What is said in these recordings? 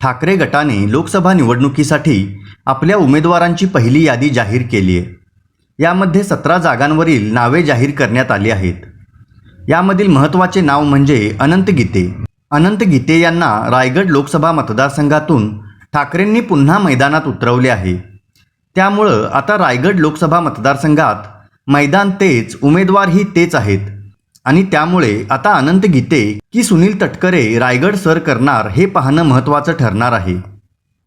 ठाकरे गटाने लोकसभा निवडणुकीसाठी आपल्या उमेदवारांची पहिली यादी जाहीर केली आहे. यामध्ये सतरा जागांवरील नावे जाहीर करण्यात आली आहेत. यामधील महत्त्वाचे नाव म्हणजे अनंत गीते. अनंत गीते यांना रायगड लोकसभा मतदारसंघातून ठाकरेंनी पुन्हा मैदानात उतरवले आहे. त्यामुळं आता रायगड लोकसभा मतदारसंघात मैदान तेच उमेदवारही तेच आहेत. आणि त्यामुळे आता अनंत गीते की सुनील तटकरे रायगड सर करणार हे पाहणं महत्त्वाचं ठरणार आहे.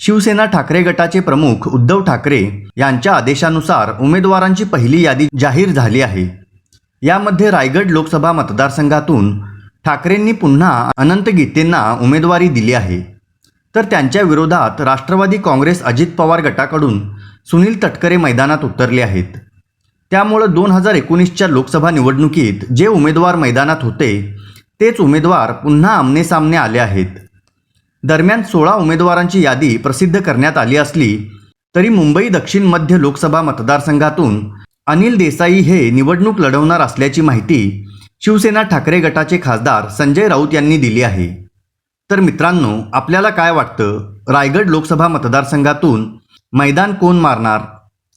शिवसेना ठाकरे गटाचे प्रमुख उद्धव ठाकरे यांच्या आदेशानुसार उमेदवारांची पहिली यादी जाहीर झाली आहे. यामध्ये रायगड लोकसभा मतदारसंघातून ठाकरेंनी पुन्हा अनंत गीतेंना उमेदवारी दिली आहे. तर त्यांच्या विरोधात राष्ट्रवादी काँग्रेस अजित पवार गटाकडून सुनील तटकरे मैदानात उतरले आहेत. त्यामुळं दोन हजार एकोणीसच्या लोकसभा निवडणुकीत जे उमेदवार मैदानात होते तेच उमेदवार पुन्हा आमनेसामने आले आहेत. दरम्यान सोळा उमेदवारांची यादी प्रसिद्ध करण्यात आली असली तरी मुंबई दक्षिण मध्य लोकसभा मतदारसंघातून अनिल देसाई हे निवडणूक लढवणार असल्याची माहिती शिवसेना ठाकरे गटाचे खासदार संजय राऊत यांनी दिली आहे. तर मित्रांनो आपल्याला काय वाटतं? रायगड लोकसभा मतदारसंघातून मैदान कोण मारणार?